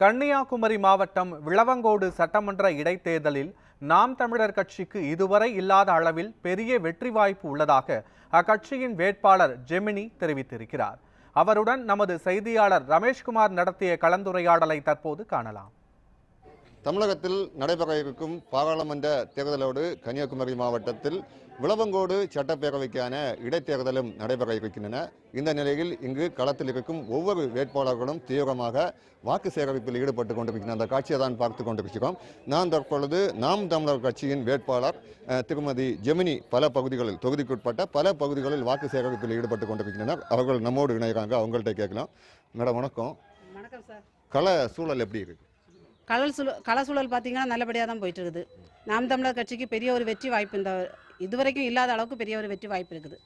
கன்னியாகுமரி மாவட்டம் விளவங்கோடு சட்டமன்ற இடைத்தேர்தலில் நாம் தமிழர் கட்சிக்கு இதுவரை இல்லாத அளவில் பெரிய வெற்றி வாய்ப்பு உள்ளதாக அக்கட்சியின் வேட்பாளர் ஜெமினி தெரிவித்திருக்கிறார். அவருடன் நமது செய்தியாளர் ரமேஷ்குமார் நடத்திய கலந்துரையாடலை தற்போது காணலாம். தமிழகத்தில் நடைபெற இருக்கும் பாராளுமன்ற தேர்தலோடு கன்னியாகுமரி மாவட்டத்தில் விளவங்கோடு சட்டப்பேரவைக்கான இடைத்தேர்தலும் நடைபெற இருக்கின்றன இந்த நிலையில் இங்கு களத்தில் இருக்கும் ஒவ்வொரு வேட்பாளர்களும் தீவிரமாக வாக்கு சேகரிப்பில் ஈடுபட்டு கொண்டிருக்கின்றன அந்த காட்சியை தான் பார்த்து கொண்டிருக்கிறோம். நான் தற்பொழுது நாம் தமிழர் கட்சியின் வேட்பாளர் திருமதி ஜெமினி பல பகுதிகளில் தொகுதிக்குட்பட்ட பல பகுதிகளில் வாக்கு சேகரிப்பில் ஈடுபட்டு கொண்டிருக்கின்றனர். அவர்கள் நம்மோடு இணைகிறாங்க. அவங்கள்ட்ட கேட்கலாம். மேடம் வணக்கம். வணக்கம் சார். கள சூழல் எப்படி இருக்கு? கலல் சுழ கள சூழல் பார்த்தீங்கன்னா நல்லபடியாக தான் போயிட்டு இருக்குது நாம் தமிழர் கட்சிக்கு பெரிய ஒரு வெற்றி வாய்ப்பு இந்த இதுவரைக்கும் இல்லாத அளவுக்கு பெரிய ஒரு வெற்றி வாய்ப்பு இருக்குது.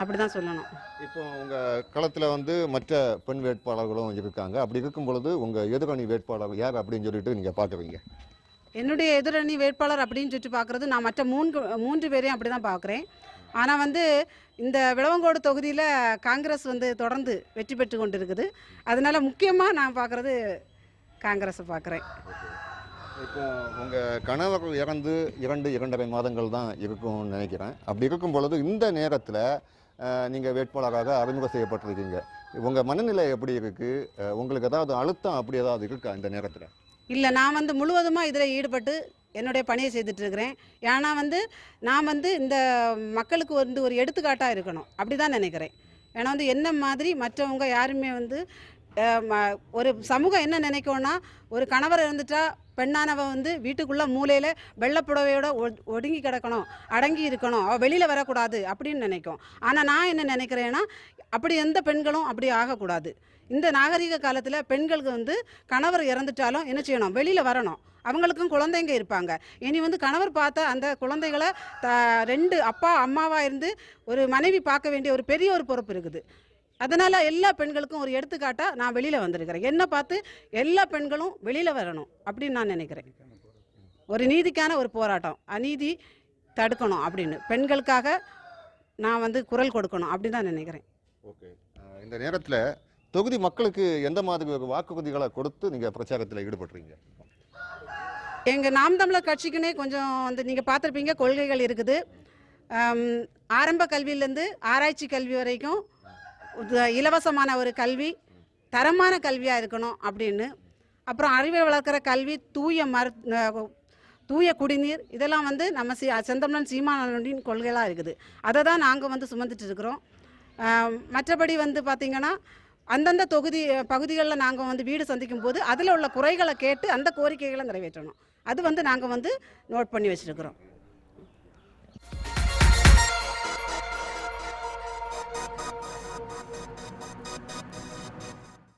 அப்படி தான் சொல்லணும். இப்போ உங்க களத்துல வந்து மற்ற பெண் வேட்பாளர்களும் இருக்காங்க. அப்படி இருக்கும் பொழுது உங்க எதிரணி வேட்பாளர் யார் அப்படின்னு சொல்லிட்டு நீங்க பாக்குறீங்க என்னுடைய எதிரணி வேட்பாளர் அப்படின்னு சுற்றி பார்க்குறது நான் மற்ற மூன்று மூன்று பேரையும் அப்படி தான் பார்க்குறேன். ஆனால் வந்து இந்த விளவங்கோடு தொகுதியில் காங்கிரஸ் வந்து தொடர்ந்து வெற்றி பெற்று கொண்டு இருக்குது அதனால முக்கியமாக நான் பார்க்குறது காங்கிரஸை பார்க்குறேன். இப்போ உங்க கணவர் இறந்து இரண்டு இரண்டரை மாதங்கள் தான் இருக்கும்னு நினைக்கிறேன். அப்படி இருக்கும் பொழுது இந்த நேரத்துல அஹ், நீங்க வேட்பாளராக அறிமுகம் செய்யப்பட்டிருக்கீங்க. உங்க மனநிலை எப்படி இருக்கு? அஹ், உங்களுக்கு ஏதாவது அழுத்தம் அப்படி ஏதாவது இருக்கா இந்த நேரத்துல? இல்லை நான் வந்து முழுவதுமாக இதில் ஈடுபட்டு என்னுடைய பணியை செய்துட்டு இருக்கிறேன் ஏன்னா வந்து நான் வந்து இந்த மக்களுக்கு வந்து ஒரு எடுத்துக்காட்டாக இருக்கணும். அப்படி தான் நினைக்கிறேன். ஏன்னா வந்து என்ன மாதிரி மற்றவங்க யாருமே வந்து ஒரு சமூகம் என்ன நினைக்கும்னா ஒரு கணவர் இருந்துட்டா பெண்ணானவ வந்து வீட்டுக்குள்ளே மூலையில் வெள்ளப்புடவையோட ஒ- ஒடுங்கி கிடக்கணும் அடங்கி இருக்கணும் அவள் வெளியில் வரக்கூடாது அப்படின்னு நினைக்கும். ஆனால் நான் என்ன நினைக்கிறேன்னா அப்படி எந்த பெண்களும் அப்படி ஆகக்கூடாது. இந்த நாகரிக காலத்தில் பெண்களுக்கு வந்து கணவர் இறந்துட்டாலும் என்ன செய்யணும்? வெளியில் வரணும். அவங்களுக்கும் குழந்தைங்க இருப்பாங்க. இனி வந்து கணவர் பார்த்த அந்த குழந்தைகளை த ரெண்டு அப்பா அம்மாவாக இருந்து ஒரு மனைவி பார்க்க வேண்டிய ஒரு பெரிய ஒரு பொறுப்பு இருக்குது. அதனால் எல்லா பெண்களுக்கும் ஒரு எடுத்துக்காட்டாக நான் வெளியில் வந்திருக்கிறேன். என்னை பார்த்து எல்லா பெண்களும் வெளியில் வரணும் அப்படின்னு நான் நினைக்கிறேன். ஒரு நீதிக்கான ஒரு போராட்டம். அநீதி தடுக்கணும் அப்படின்னு. பெண்களுக்காக நான் வந்து குரல் கொடுக்கணும் அப்படின்னு தான் நினைக்கிறேன். ஓகே. இந்த நேரத்துல தொகுதி மக்களுக்கு எந்த மாதிரி வாக்குறுதிகளை கொடுத்து நீங்க பிரச்சாரத்துல ஈடுபடுறீங்க? எங்கள் நாம் தமிழர் கட்சிக்குன்னே கொஞ்சம் வந்து நீங்கள் பார்த்துருப்பீங்க கொள்கைகள் இருக்குது. ஆரம்ப கல்வியிலேருந்து ஆராய்ச்சி கல்வி வரைக்கும் இலவசமான ஒரு கல்வி தரமான கல்வியாக இருக்கணும் அப்படின்னு. அப்புறம் அறிவை வளர்க்குற கல்வி தூய மரு தூய குடிநீர் இதெல்லாம் வந்து நம்ம சி செந்தமிழன் சீமானின் கொள்கைகளாக இருக்குது. அதை தான் நாங்கள் வந்து சுமந்துட்டு இருக்கிறோம். மற்றபடி வந்து பார்த்திங்கன்னா அந்தந்த தொகுதி பகுதிகளில் நாங்கள் வந்து வீடு சந்திக்கும் போது அதில் உள்ள குறைகளை கேட்டு அந்த கோரிக்கைகளை நிறைவேற்றணும். அது வந்து நாங்கள் வந்து நோட் பண்ணி வச்சுருக்கிறோம்.